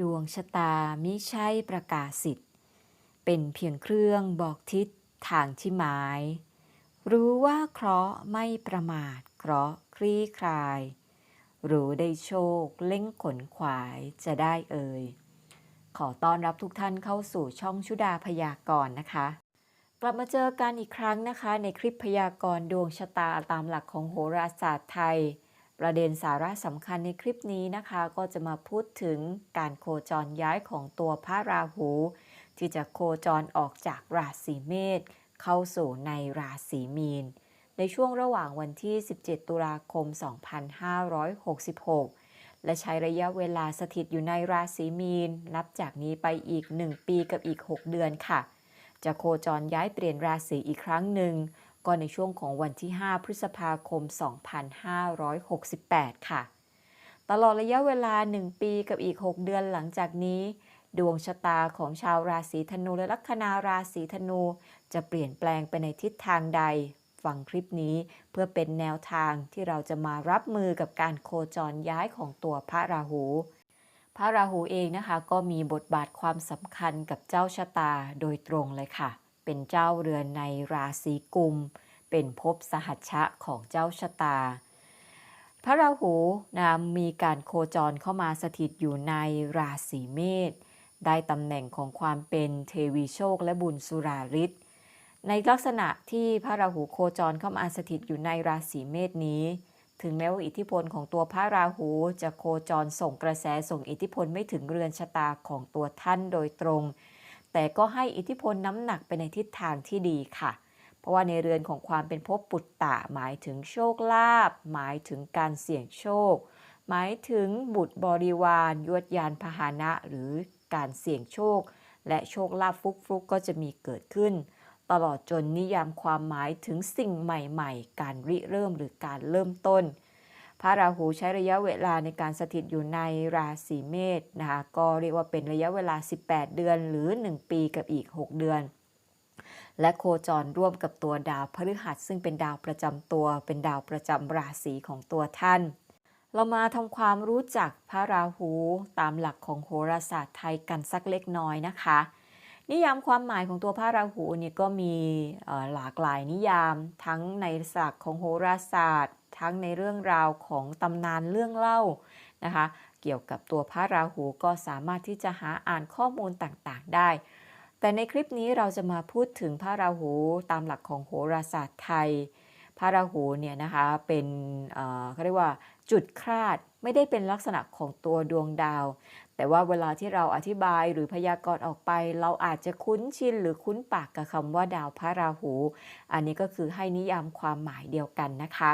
ดวงชะตามิใช่ประกาศสิทธิ์ เป็นเพียงเครื่องบอกทิศทางที่หมาย รู้ว่าเคราะห์ไม่ประมาทเคราะห์คลี่คลาย รู้ได้โชคเล่งขนขวายจะได้เอ่ย ขอต้อนรับทุกท่านเข้าสู่ช่องชุดาพยากรณ์นะคะ กลับมาเจอกันอีกครั้งนะคะ ในคลิปพยากรณ์ดวงชะตาตามหลักของโหราศาสตร์ไทย ประเด็นสาระสำคัญในคลิปนี้นะคะ ก็จะมาพูดถึงการโคจรย้ายของตัวพระราหู ที่จะโคจรออกจากราศีเมษเข้าสู่ในราศีมีน ในช่วงระหว่างวันที่ 17 ตุลาคม 2566และใช้ระยะเวลาสถิตอยู่ในราศีมีน นับจากนี้ไปอีก 1 ปีกับอีก 6 เดือนค่ะ จะโคจรย้ายเปลี่ยนราศีอีกครั้งหนึ่ง ก็ในช่วงของวันที่ 5 พฤษภาคม 2568 ค่ะ ตลอดระยะเวลา 1 ปีกับอีก 6 เดือนหลังจากนี้ ดวงชะตาของชาวราศีธนูและลัคนาราศีธนู จะเปลี่ยนแปลงไปในทิศทางใด ฟังคลิปนี้เพื่อเป็นแนวทางที่เราจะมารับมือกับการโคจรย้ายของตัวพระราหูพระราหูเองนะคะก็มีบทบาทความสำคัญกับเจ้าชะตาโดยตรงเลยค่ะ เป็นเจ้าเรือนในราศีกุม เป็นภพสหัชชะของเจ้าชะตา พระราหูนะมีการโคจรเข้ามาสถิตอยู่ในราศีเมษได้ตำแหน่งของความเป็นเทวีโชคและบุญสุราริศในลักษณะที่พระราหูโคจรเข้ามาสถิตอยู่ในราศีเมษนี้ ถึงแม้ว่าอิทธิพลของตัวพระราหูจะโคจรส่งกระแสส่งอิทธิพลไม่ถึงเรือนชะตาของตัวท่านโดยตรง แต่ก็ให้อิทธิพลน้ำหนักไปในทิศทางที่ดีค่ะ เพราะว่าในเรือนของความเป็นภพปุตตะหมายถึงโชคลาภหมายถึงการเสี่ยงโชค หมายถึงบุตรบริวารยวดยานพาหนะหรือการเสี่ยงโชค และโชคลาภฟุกๆก็จะมีเกิดขึ้น ตลอดจนนิยามความหมายถึงสิ่งใหม่ ๆ การริเริ่มหรือการเริ่มต้น ระราหูใช้ระยะเวลาในการสถิตอยู่ในราศีเมษนะคะก็เรียกว่าเป็นระยะเวลา 18 เดือนหรือ 1 ปีกับอีก 6 เดือน และโคจรร่วมกับตัวดาวพฤหัสซึ่งเป็นดาวประจำตัว เป็นดาวประจำราศีของตัวท่าน เรามาทำความรู้จักพระราหูตามหลักของโหราศาสตร์ไทยกันสักเล็กน้อยนะคะนิยามความหมายของตัวพระราหูนี่ก็มีหลากหลายนิยามทั้งในศาสตร์ของโหราศาสตร์ ทั้งในเรื่องราวของตำนานเรื่องเล่านะคะ เกี่ยวกับตัวพระราหูก็สามารถที่จะหาอ่านข้อมูลต่างๆได้ แต่ในคลิปนี้เราจะมาพูดถึงพระราหูตามหลักของโหราศาสตร์ไทย พระราหูเนี่ยนะคะเป็นเขาเรียกว่าจุดคลาดไม่ได้เป็นลักษณะของตัวดวงดาว แต่ว่าเวลาที่เราอธิบายหรือพยากรณ์ออกไป เราอาจจะคุ้นชินหรือคุ้นปากกับคำว่าดาวพระราหู อันนี้ก็คือให้นิยามความหมายเดียวกันนะคะ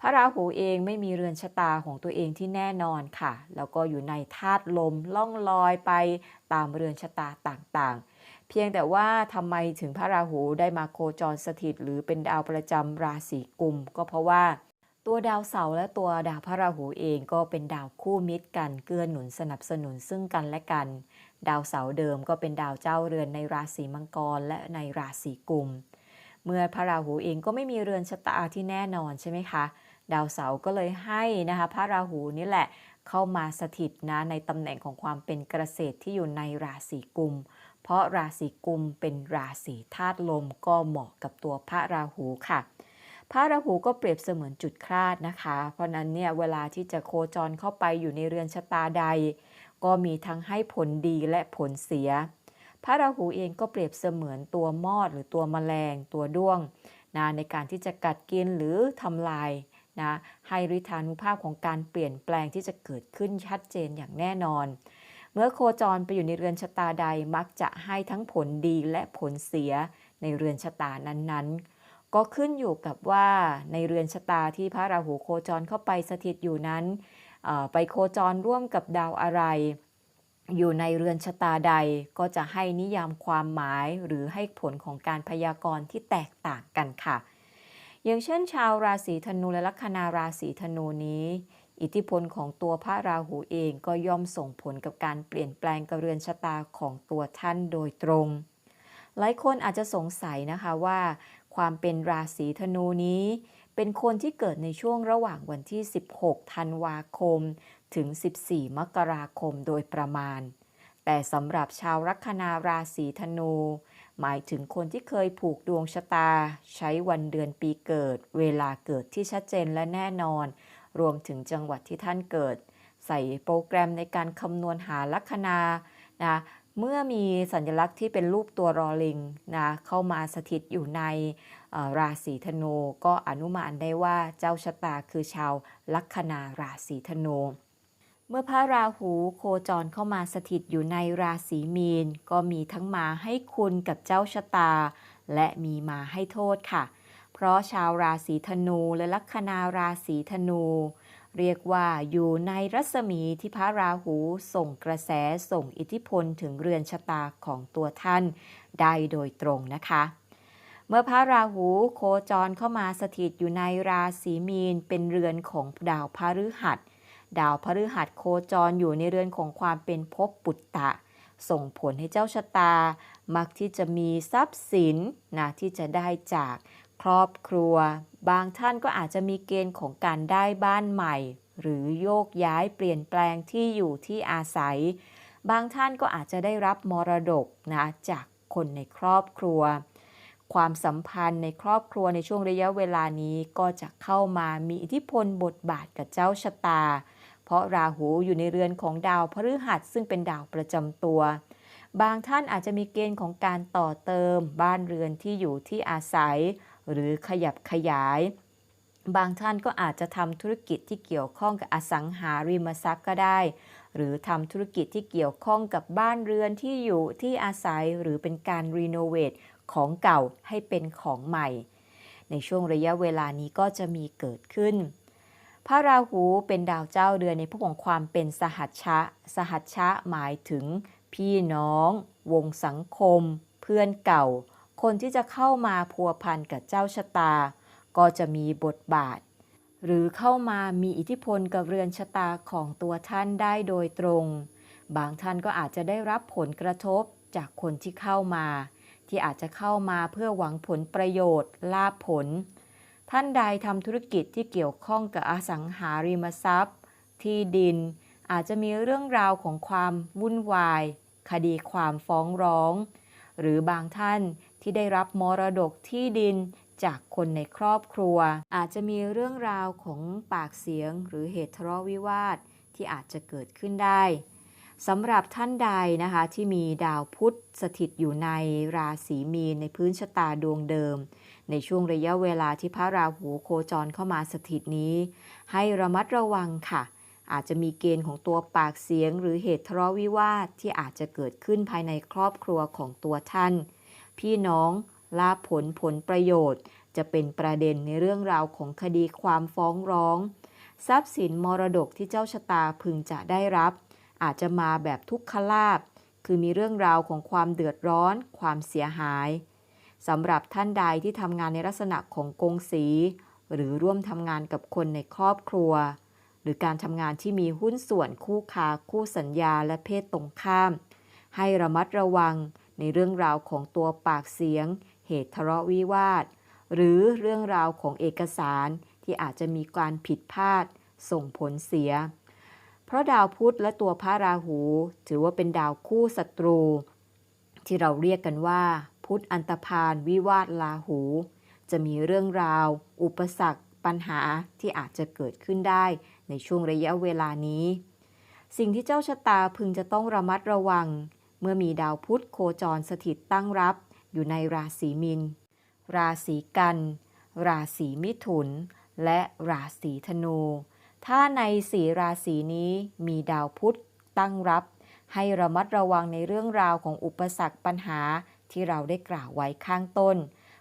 พระราหูเองไม่มีเรือนชะตาของตัวเองที่แน่นอนค่ะ แล้วก็อยู่ในธาตุลมล่องลอยไปตามเรือนชะตาต่างๆ เพียงแต่ว่าทำไมถึงพระราหูได้มาโคจรสถิต หรือเป็นดาวประจำราศีกุม ก็เพราะว่าตัวดาวเสาร์และตัวดาวพระราหูเองก็เป็นดาวคู่มิตรกันเกื้อหนุนสนับสนุนซึ่งกันและกัน ดาวเสาร์เดิมก็เป็นดาวเจ้าเรือนในราศีมังกรและในราศีกุม เมื่อพระราหูเองก็ไม่มีเรือนชะตาที่แน่นอนใช่ไหมคะ ดาวเสาร์ก็เลยให้นะคะพระราหูนี่แหละเข้ามาสถิตนะในตำแหน่งของความเป็นเกษตรที่อยู่ในราศีกุม เพราะราศีกุมเป็นราศีธาตุลมก็เหมาะกับตัวพระราหูค่ะ พระราหูก็เปรียบเสมือนจุดคลาดนะคะ เพราะนั้นเนี่ยเวลาที่จะโคจรเข้าไปอยู่ในเรือนชะตาใด ก็มีทั้งให้ผลดีและผลเสีย พระราหูเองก็เปรียบเสมือนตัวมอดหรือตัวแมลง ตัวด้วงนะในการที่จะกัดกินหรือทำลาย นะให้ฤทธานุภาพของการเปลี่ยนแปลงที่จะเกิดขึ้นชัดเจนอย่างแน่นอน เมื่อโคจรไปอยู่ในเรือนชะตาใดมักจะให้ทั้งผลดีและผลเสียในเรือนชะตานั้นๆ ก็ขึ้นอยู่กับว่าในเรือนชะตาที่พระราหูโคจรเข้าไปสถิตอยู่นั้น ไปโคจรร่วมกับดาวอะไร อยู่ในเรือนชะตาใดก็จะให้นิยามความหมายหรือให้ผลของการพยากรณ์ที่แตกต่างกันค่ะ อย่างเช่น ชาวราศีธนูและลัคนาราศีธนูนี้ อิทธิพลของตัวพระราหูเองก็ย่อมส่งผลกับการเปลี่ยนแปลงกับเรือนชะตาของตัวท่านโดยตรง หลายคนอาจจะสงสัยนะคะว่า ความเป็นราศีธนูนี้ เป็นคนที่เกิดในช่วงระหว่างวันที่ 16 ธันวาคม ถึง 14 มกราคมโดยประมาณ แต่สำหรับชาวลัคนาราศีธนู หมายถึงคนที่เคยผูกดวงชะตา ใช้วันเดือนปีเกิด เวลาเกิดที่ชัดเจนและแน่นอน รวมถึงจังหวัดที่ท่านเกิด ใส่โปรแกรมในการคำนวณหาลัคนานะเมื่อมีสัญลักษณ์ที่เป็นรูปตัวรอลิงนะเข้ามาสถิตอยู่ในราศีธนู ก็อนุมานได้ว่าเจ้าชะตาคือชาวลัคนาราศีธนู เมื่อพระราหูโคจรเข้ามาสถิตอยู่ในราศีมีน ก็มีทั้งมาให้คุณกับเจ้าชะตา และมีมาให้โทษค่ะ เพราะชาวราศีธนูและลัคนาราศีธนู เรียกว่าอยู่ในรัศมีที่พระราหูส่งกระแสส่งอิทธิพลถึงเรือนชะตาของตัวท่าน ได้โดยตรงนะคะเมื่อพระราหูโคจรเข้ามาสถิตอยู่ในราศีมีนเป็นเรือนของดาวพฤหัส ดาวพฤหัสโคจรอยู่ในเรือนของความเป็นภพปุตตะ ส่งผลให้เจ้าชะตา มักที่จะมีทรัพย์สินนะที่จะได้จากครอบครัว บางท่านก็อาจจะมีเกณฑ์ของการได้บ้านใหม่ หรือโยกย้ายเปลี่ยนแปลงที่อยู่ที่อาศัย บางท่านก็อาจจะได้รับมรดกนะจากคนในครอบครัว ความสัมพันธ์ในครอบครัวในช่วงระยะเวลานี้ก็จะเข้ามามีอิทธิพลบทบาทกับเจ้าชะตา เพราะราหูอยู่ในเรือนของดาวพฤหัสซึ่งเป็นดาวประจำตัว บางท่านอาจจะมีเกณฑ์ของการต่อเติม บ้านเรือนที่อยู่ที่อาศัย หรือขยับขยาย บางท่านก็อาจจะทำธุรกิจที่เกี่ยวข้องกับอสังหาริมทรัพย์ก็ได้ หรือทำธุรกิจที่เกี่ยวข้องกับบ้านเรือนที่อยู่ที่อาศัยหรือเป็นการรีโนเวทของเก่าให้เป็นของใหม่ ในช่วงระยะเวลานี้ก็จะมีเกิดขึ้น พระราหูเป็นดาวเจ้าเดือนในพวกของความเป็นสหัชชะ สหัชชะหมายถึง พี่น้อง วงสังคม เพื่อนเก่า คนที่จะเข้ามาพัวพันกับเจ้าชะตา ก็จะมีบทบาท หรือเข้ามามีอิทธิพลกับเรือนชะตาของตัวท่านได้โดยตรง บางท่านก็อาจจะได้รับผลกระทบจากคนที่เข้ามา ที่อาจจะเข้ามาเพื่อหวังผลประโยชน์ ลาภผล ท่านใดทำธุรกิจที่เกี่ยวข้องกับอสังหาริมทรัพย์ ที่ดิน อาจจะมีเรื่องราวของความวุ่นวาย คดีความฟ้องร้อง หรือบางท่านที่ได้รับมรดกที่ดินจากคนในครอบครัว อาจจะมีเรื่องราวของปากเสียง หรือเหตุทะเลาะวิวาทที่อาจจะเกิดขึ้นได้สำหรับท่านใดนะคะที่มีดาวพุธสถิตอยู่ในราศีมีนในพื้นชะตาดวงเดิม ในช่วงระยะเวลาที่พระราหูโคจรเข้ามาสถิตนี้ ให้ระมัดระวังค่ะ อาจจะมีเกณฑ์ของตัวปากเสียง หรือเหตุทะเลาะวิวาทที่อาจจะเกิดขึ้นภายในครอบครัวของตัวท่าน พี่น้องลาผลผลประโยชน์ จะเป็นประเด็นในเรื่องราวของคดีความฟ้องร้อง ทรัพย์สินมรดกที่เจ้าชะตาพึงจะได้รับ อาจจะมาแบบทุกขลาบคือมีเรื่องราวของความเดือดร้อน ความเสียหาย สำหรับท่านใดที่ทำงานในลักษณะของกงสี หรือร่วมทำงานกับคนในครอบครัว หรือการทำงานที่มีหุ้นส่วนคู่ค้าคู่สัญญาและเพศตรงข้าม ให้ระมัดระวังในเรื่องราวของตัวปากเสียง เหตุทะเลาะวิวาท หรือเรื่องราวของเอกสารที่อาจจะมีการผิดพลาด ส่งผลเสีย เพราะดาวพุธและตัวพระราหู ถือว่าเป็นดาวคู่ศัตรู ที่เราเรียกกันว่า พุธอันตพานวิวาทลาหู จะมีเรื่องราว อุปสรรค ปัญหาที่อาจจะเกิดขึ้นได้ในช่วงระยะเวลานี้ สิ่งที่เจ้าชะตาพึงจะต้องระมัดระวัง เมื่อมีดาวพุธโคจรสถิตตั้งรับ อยู่ในราศีมิน ราศีกัน ราศีมิถุน และราศีธนู ถ้าในสีราศีนี้มีดาวพุธตั้งรับให้ระมัดระวังในเรื่องราวของอุปสรรคปัญหา ที่เราได้กล่าวไว้ข้างต้น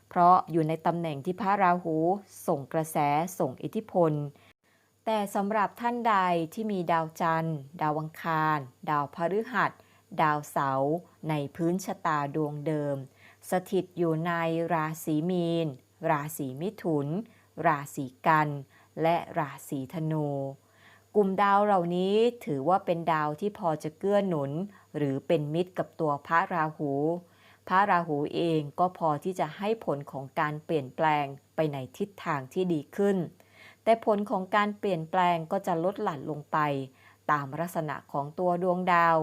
เพราะอยู่ในตำแหน่งที่พระราหู ส่งกระแสส่งอิทธิพล แต่สำหรับท่านใดที่มีดาวจันทร์ ดาวอังคาร ดาวพฤหัส ดาวเสาร์ในพื้นชะตาดวงเดิม สถิตอยู่ในราศีมีน ราศีมิถุน ราศีกัน และราศีธนูกลุ่มดาวเหล่านี้ถือว่าเป็นดาวที่พอจะเกื้อหนุน หรือเป็นมิตรกับตัวพระราหู พระราหูเองก็พอที่จะให้ผลของการเปลี่ยนแปลงไปในทิศทางที่ดีขึ้น แต่ผลของการเปลี่ยนแปลงก็จะลดหลั่นลงไป ตามลักษณะของตัวดวงดาว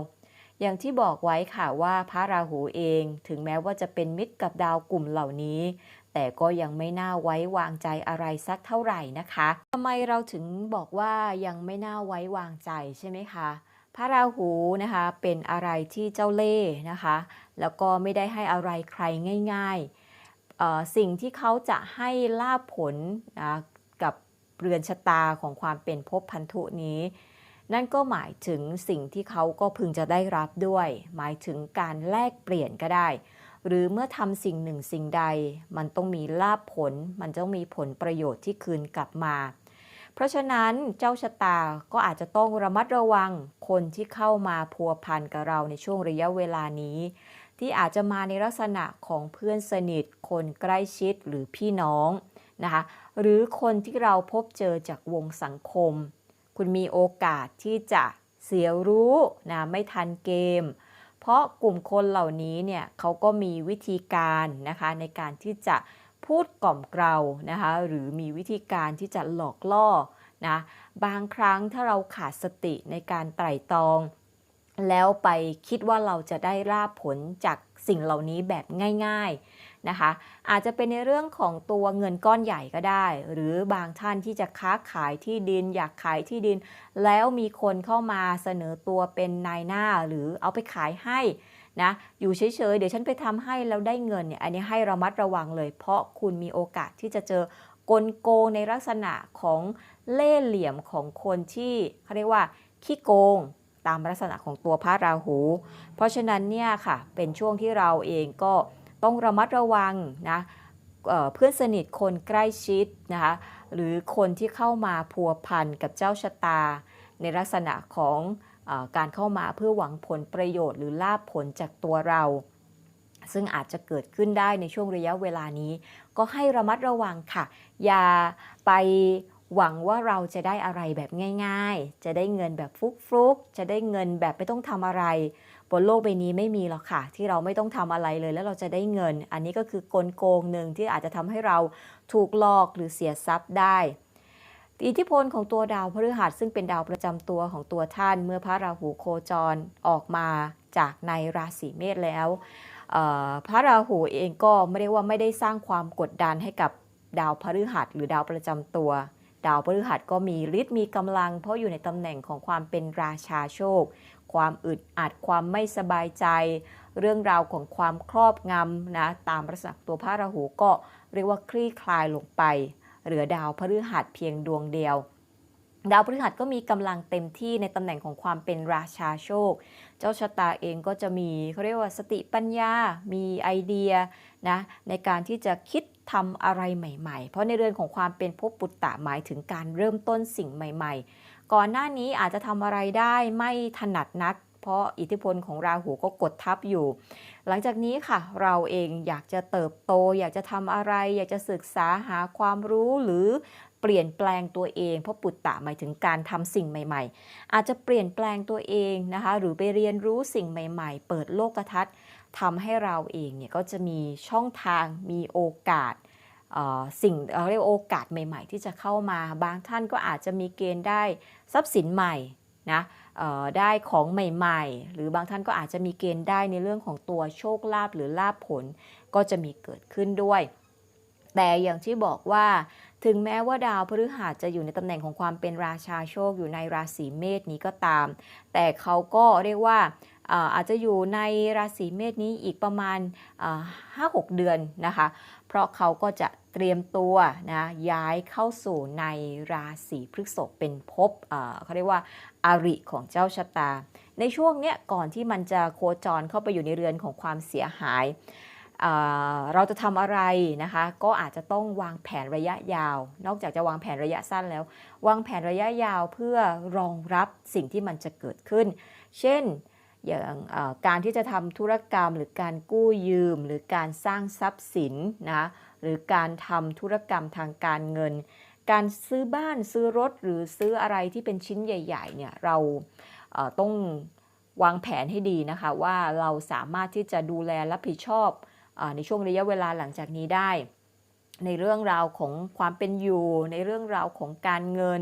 อย่างที่บอกไว้ค่ะว่าพระราหูเองถึงแม้ว่าจะเป็นมิตรกับดาวกลุ่มเหล่านี้ แต่ก็ยังไม่น่าไว้วางใจอะไรสักเท่าไหร่นะคะทำไมเราถึงบอกว่ายังไม่น่าไว้วางใจใช่ไหมคะ พระราหูนะคะเป็นอะไรที่เจ้าเล่ห์นะคะ แล้วก็ไม่ได้ให้อะไรใครง่ายๆ สิ่งที่เขาจะให้ลาภผลนะกับเรือนชะตาของความเป็นภพพันธุนี้ นั่นก็หมายถึงสิ่งที่เขาก็พึงจะได้รับด้วย หมายถึงการแลกเปลี่ยนก็ได้ หรือเมื่อทำสิ่งหนึ่งสิ่งใด มันต้องมีลาภผล มันต้องมีผลประโยชน์ที่คืนกลับมา เพราะฉะนั้นเจ้าชะตาก็อาจจะต้องระมัดระวังคนที่เข้ามาพัวพันกับเราในช่วงระยะเวลานี้ ที่อาจจะมาในลักษณะของเพื่อนสนิท คนใกล้ชิดหรือพี่น้องนะคะหรือคนที่เราพบเจอจากวงสังคม คุณมีโอกาสที่จะเสียรู้นะไม่ทันเกม เพราะกลุ่มคนเหล่านี้เนี่ยเขาก็มีวิธีการนะคะในการที่จะ พูดกล่อมเกลานะคะหรือมีวิธีการที่จะหลอกล่อนะบางครั้งถ้าเราขาดสติในการไตร่ตรอง แล้วไปคิดว่าเราจะได้ราบผลจากสิ่งเหล่านี้แบบง่าย ๆนะคะ อาจจะเป็นในเรื่องของตัวเงินก้อนใหญ่ก็ได้ หรือบางท่านที่จะค้าขายที่ดิน อยากขายที่ดิน แล้วมีคนเข้ามาเสนอตัวเป็นนายหน้าหรือเอาไปขายให้ นะอยู่เฉยๆ เดี๋ยวฉันไปทำให้แล้วได้เงินเนี่ยอันนี้ให้ระมัดระวังเลย เพราะคุณมีโอกาสที่จะเจอกลโกงในลักษณะของเล่ห์เหลี่ยมของคนที่เขาเรียกว่าขี้โกงตามลักษณะของตัวพระราหู เพราะฉะนั้นเนี่ยค่ะเป็นช่วงที่เราเองก็ต้องระมัดระวังนะเเพื่อนสนิทคนใกล้ชิดนะคะหรือคนที่เข้ามาพัวพันกับเจ้าชะตา ในลักษณะของ การเข้ามาเพื่อหวังผลประโยชน์หรือลาบผลจากตัวเรา ซึ่งอาจจะเกิดขึ้นได้ในช่วงระยะเวลานี้ ก็ให้ระมัดระวังค่ะ อย่าไปหวังว่าเราจะได้อะไรแบบง่าย ๆ จะได้เงินแบบฟุกๆ จะได้เงินแบบไม่ต้องทำอะไร บนโลกใบนี้ไม่มีหรอกค่ะ ที่เราไม่ต้องทำอะไรเลยแล้วเราจะได้เงิน อันนี้ก็คือกลโกงหนึ่งที่อาจจะทำให้เราถูกหลอกหรือเสียทรัพย์ได้ อิทธิพลของตัวดาวพฤหัสซึ่งเป็นดาวประจำตัวของตัวท่านเมื่อพระราหูโคจรออกมาจากในราศีเมษแล้ว พระราหูเองก็ไม่ได้ว่าไม่ได้สร้างความกดดันให้กับดาวพฤหัสหรือดาวประจำตัว ดาวพฤหัสก็มีฤทธิ์มีกำลัง เพราะอยู่ในตำแหน่งของความเป็นราชาโชค ความอึดอัดความไม่สบายใจ เรื่องราวของความครอบงำนะตามประสักตัวพระราหูก็เรียกว่าคลี่คลายลงไป เหลือดาวพฤหัสเพียงดวงเดียว ดาวพฤหัสก็มีกำลังเต็มที่ในตำแหน่งของความเป็นราชาโชค เจ้าชะตาเองก็จะมีเขาเรียกว่าสติปัญญา มีไอเดียนะในการที่จะคิดทำอะไรใหม่ๆ เพราะในเรือนของความเป็นภพปุตตะหมายถึงการเริ่มต้นสิ่งใหม่ ๆ ก่อนหน้านี้อาจจะทำอะไรได้ไม่ถนัดนัก เพราะอิทธิพลของราหูก็กดทับอยู่ หลังจากนี้ค่ะ เราเองอยากจะเติบโต อยากจะทำอะไร อยากจะศึกษาหาความรู้หรือเปลี่ยนแปลงตัวเอง เพราะปุตตะหมายถึงการทำสิ่งใหม่ ๆ อาจจะเปลี่ยนแปลงตัวเองนะคะ หรือไปเรียนรู้สิ่งใหม่ ๆ เปิดโลกทัศน์ทำให้เราเองเนี่ยก็จะมีช่องทางมีโอกาสสิ่งเรียกโอกาสใหม่ ๆ ที่จะเข้ามา บางท่านก็อาจจะมีเกณฑ์ได้ทรัพย์สินใหม่นะ ได้ของใหม่ๆ หรือบางท่านก็อาจจะมีเกณฑ์ได้ในเรื่องของตัวโชคลาภหรือลาภผลก็จะมีเกิดขึ้นด้วย แต่อย่างที่บอกว่าถึงแม้ว่าดาวพฤหัสจะอยู่ในตำแหน่งของความเป็นราชาโชคอยู่ในราศีเมษนี้ก็ตาม แต่เขาก็เรียกว่าเอ่ออาจจะอยู่ในราศีเมษนี้อีกประมาณห้าหกเดือนนะคะ เพราะเขาก็จะ เตรียมตัวนะย้ายเข้าสู่ในราศีพฤษภเป็นภพเขาเรียกว่าอาริของเจ้าชะตา ในช่วงเนี้ยก่อนที่มันจะโคจรเข้าไปอยู่ในเรือนของความเสียหายเเราจะทำอะไรนะคะ ก็อาจจะต้องวางแผนระยะยาว นอกจากจะวางแผนระยะสั้นแล้ว วางแผนระยะยาวเพื่อรองรับสิ่งที่มันจะเกิดขึ้น เช่น อย่างการที่จะทำธุรกรรม หรือการกู้ยืม หรือการสร้างทรัพย์สินนะหรือการทำธุรกรรมทางการเงิน การซื้อบ้านซื้อรถหรือซื้ออะไรที่เป็นชิ้นใหญ่ๆเนี่ยเราต้องวางแผนให้ดีนะคะว่าเราสามารถที่จะดูแลรับผิดชอบอในช่วงระยะเวลาหลังจากนี้ได้ ในเรื่องราวของความเป็นอยู่ ในเรื่องราวของการเงิน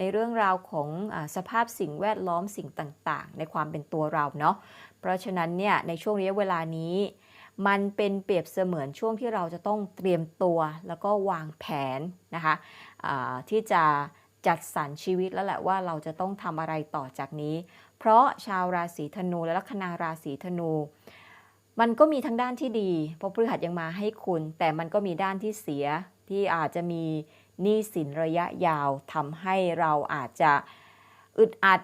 ในเรื่องราวของอสภาพสิ่งแวดล้อมสิ่งต่างๆ ในความเป็นตัวเราเนาะเพราะฉะนั้นเนี่ยในช่วงระยะเวลานี้ มันเป็นเปรียบเสมือนช่วงที่เราจะต้องเตรียมตัว แล้วก็วางแผนนะคะที่จะจัดสรรชีวิตแล้วแหละว่าเราจะต้องทำอะไรต่อจากนี้ เพราะชาวราศีธนูและลัคนาราศีธนู มันก็มีทั้งด้านที่ดี เพราะพฤหัสยังมาให้คุณ แต่มันก็มีด้านที่เสียที่อาจจะมี หนี้สินระยะยาวทำให้เราอาจจะอึดอัด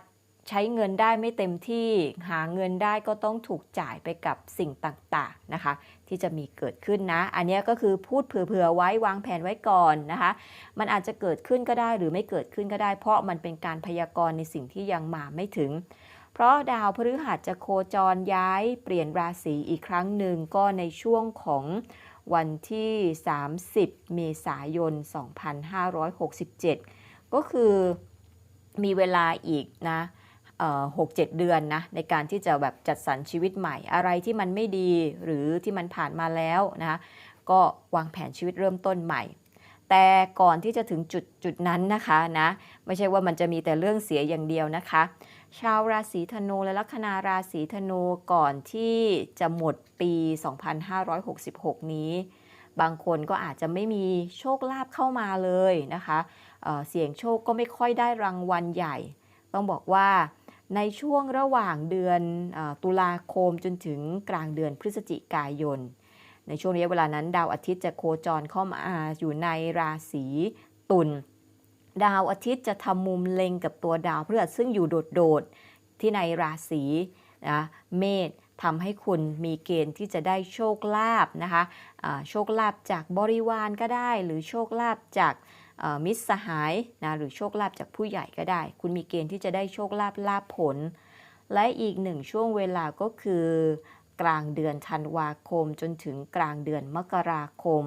ใช้เงินได้ไม่เต็มที่หาเงินได้ก็ต้องถูกจ่ายไปกับสิ่งต่างๆนะคะ ที่จะมีเกิดขึ้นนะ อันนี้ก็คือพูดเผื่อๆไว้วางแผนไว้ก่อนนะคะ มันอาจจะเกิดขึ้นก็ได้หรือไม่เกิดขึ้นก็ได้ เพราะมันเป็นการพยากรณ์ในสิ่งที่ยังมาไม่ถึง เพราะดาวพฤหัสจะโคจรย้ายเปลี่ยนราศีอีกครั้งหนึ่งก็ในช่วงของ วันที่ 30 เมษายน 2567 ก็คือมีเวลาอีกนะหกเจ็ดเดือนนะในการที่จะแบบจัดสรรชีวิตใหม่ อะไรที่มันไม่ดีหรือที่มันผ่านมาแล้วนะคะก็วางแผนชีวิตเริ่มต้นใหม่ แต่ก่อนที่จะถึงจุดจุดนั้นนะคะนะไม่ใช่ว่ามันจะมีแต่เรื่องเสียอย่างเดียวนะคะ ชาวราศีธนูและลัคนาราศีธนูก่อนที่จะหมดปี 2566 นี้ บางคนก็อาจจะไม่มีโชคลาภเข้ามาเลยนะคะเเสี่ยงโชคก็ไม่ค่อยได้รางวัลใหญ่ ต้องบอกว่าในช่วงระหว่างเดือนอตุลาคมจนถึงกลางเดือนพฤศจิกายน ในช่วงระยะเวลานั้นดาวอาทิตย์จะโคจรเข้ามาอยู่ในราศีตุล ดาวอาทิตย์จะทำมุมเล็งกับตัวดาวพฤหัสซึ่งอยู่โดดๆ ที่ในราศีนะเมษทำให้คุณมีเกณฑ์ที่จะได้โชคลาภนะคะะโชคลาภจากบริวารก็ได้ หรือโชคลาภจากมิตรสหายนะหรือโชคลาภจากผู้ใหญ่ก็ได้ คุณมีเกณฑ์ที่จะได้โชคลาภลาภผล และอีกหนึ่งช่วงเวลาก็คือกลางเดือนธันวาคมจนถึงกลางเดือนมกราคม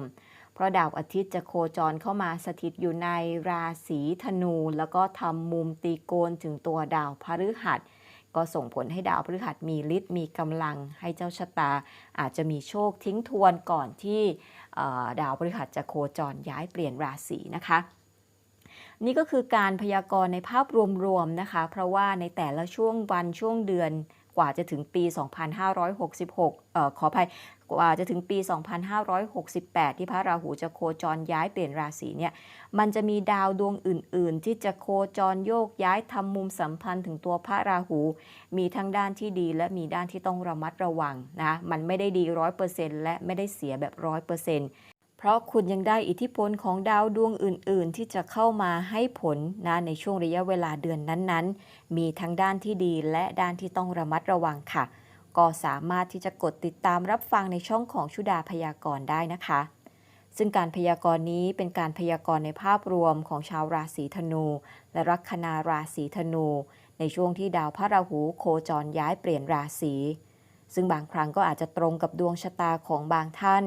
ราะดาวอาทิตย์จะโคจรเข้ามาสถิตอยู่ในราศีธนู แล้วก็ทำมุมตีโกนถึงตัวดาวพฤหัส ก็ส่งผลให้ดาวพฤหัสมีฤทธิ์มีกำลังให้เจ้าชะตา อาจจะมีโชคทิ้งทวนก่อนที่ดาวพฤหัสจะโคจรย้ายเปลี่ยนราศีนะคะนี่ก็คือการพยากรณ์ในภาพรวมๆนะคะ เพราะว่าในแต่ละช่วงวันช่วงเดือน กว่าจะถึงปี 2566 เอ่อขออภัยกว่าจะถึงปี 2568 ที่พระราหูจะโคจรย้ายเปลี่ยนราศีเนี่ย มันจะมีดาวดวงอื่น ๆ ที่จะโคจรโยกย้ายทำมุมสัมพันธ์ถึงตัวพระราหู มีทั้งด้านที่ดีและมีด้านที่ต้องระมัดระวังนะ มันไม่ได้ดีร้อยเปอร์เซนต์และไม่ได้เสียแบบร้อยเปอร์เซนต์ เพราะคุณยังได้อิทธิพลของดาวดวงอื่น ๆ ที่จะเข้ามาให้ผลนะในช่วงระยะเวลาเดือนนั้นๆ มีทั้งด้านที่ดีและด้านที่ต้องระมัดระวังค่ะ ก็สามารถที่จะกดติดตามรับฟังในช่องของชุดาพยากรณ์ได้นะคะ ซึ่งการพยากรณ์นี้เป็นการพยากรณ์ในภาพรวมของชาวราศีธนู และลัคนาราศีธนู ในช่วงที่ดาวพระราหูโคจรย้ายเปลี่ยนราศีซึ่งบางครั้งก็อาจจะตรงกับดวงชะตาของบางท่าน